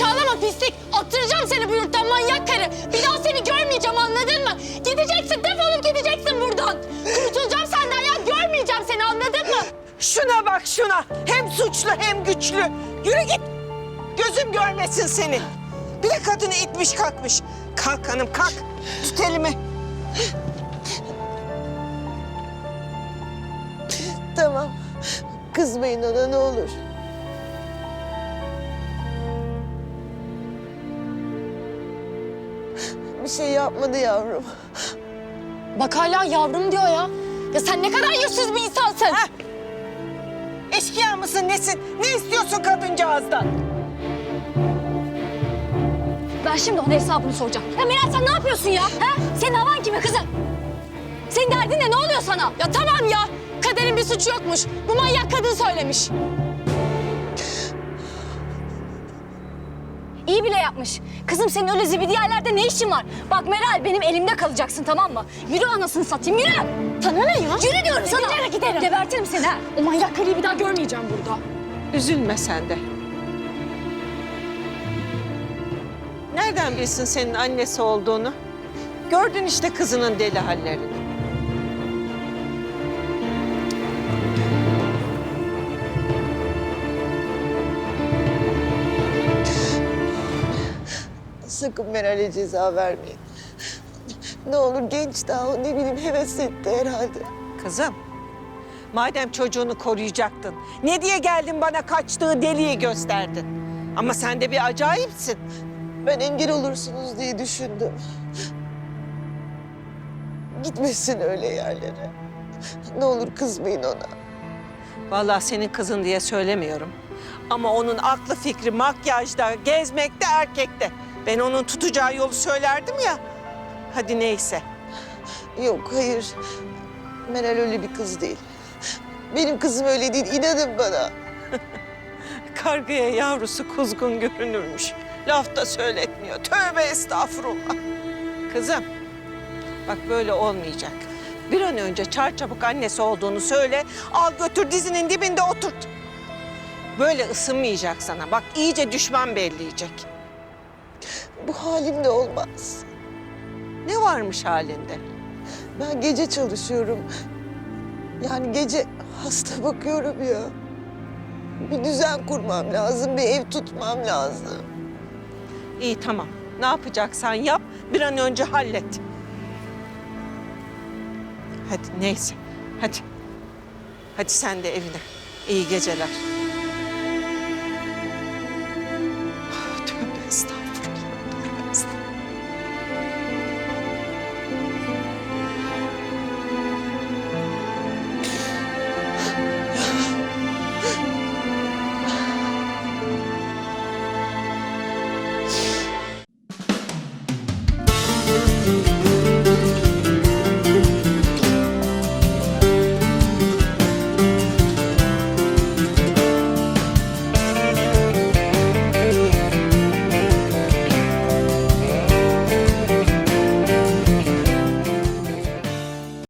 Aşağılama pislik. Attıracağım seni bu yurttan manyak karı. Bir daha seni görmeyeceğim anladın mı? Gideceksin defolup gideceksin buradan. Kurtulacağım senden ya görmeyeceğim seni anladın mı? Şuna bak şuna. Hem suçlu hem güçlü. Yürü git. Gözüm görmesin seni. Bir de kadını itmiş kalkmış. Kalk hanım kalk. Tut elimi. Tamam. Kızmayın ona ne olur. Şey yapmadı yavrum. Bak hala yavrum diyor ya. Ya sen ne kadar yüzsüz bir insansın. Ha? Eşkıya mısın nesin? Ne istiyorsun kadıncağızdan? Ben şimdi ona hesabını soracağım. Ya Meral sen ne yapıyorsun ya? Ha? Senin havan kime kızım? Senin derdin ne? Ne oluyor sana? Ya tamam ya. Kaderin bir suçu yokmuş. Bu manyak kadın söylemiş. İyi bile yapmış. Kızım senin öyle zibidi yerlerde ne işin var? Bak Meral benim elimde kalacaksın tamam mı? Yürü anasını satayım yürü. Sana ne ya? Yürü diyorum sana. Giderim, giderim. Gebertirim seni ha. O manyak karıyı bir daha görmeyeceğim burada. Üzülme sen de. Nereden bilsin senin annesi olduğunu? Gördün işte kızının deli hallerini. Sakın Meral'e ceza vermeyin. Ne olur genç daha o ne bileyim heves etti herhalde. Kızım, madem çocuğunu koruyacaktın, ne diye geldin bana kaçtığı deliği gösterdin? Ama sen de bir acayipsin. Ben engel olursunuz diye düşündüm. Gitmesin öyle yerlere. Ne olur kızmayın ona. Vallahi senin kızın diye söylemiyorum. Ama onun aklı fikri makyajda, gezmekte, erkekte. Ben onun tutacağı yolu söylerdim ya. Hadi neyse. Yok hayır. Meral öyle bir kız değil. Benim kızım öyle değil inanın bana. Kargaya yavrusu kuzgun görünürmüş. Laf da söyletmiyor. Tövbe estağfurullah. Kızım, bak böyle olmayacak. Bir an önce çarçabuk annesi olduğunu söyle, al götür dizinin dibinde oturt. Böyle ısınmayacak sana. Bak iyice düşman belleyecek. Bu halimle olmaz. Ne varmış halinde? Ben gece çalışıyorum. Yani gece hasta bakıyorum ya. Bir düzen kurmam lazım, bir ev tutmam lazım. İyi tamam. Ne yapacaksan yap, bir an önce hallet. Hadi neyse, hadi. Hadi sen de evine. İyi geceler.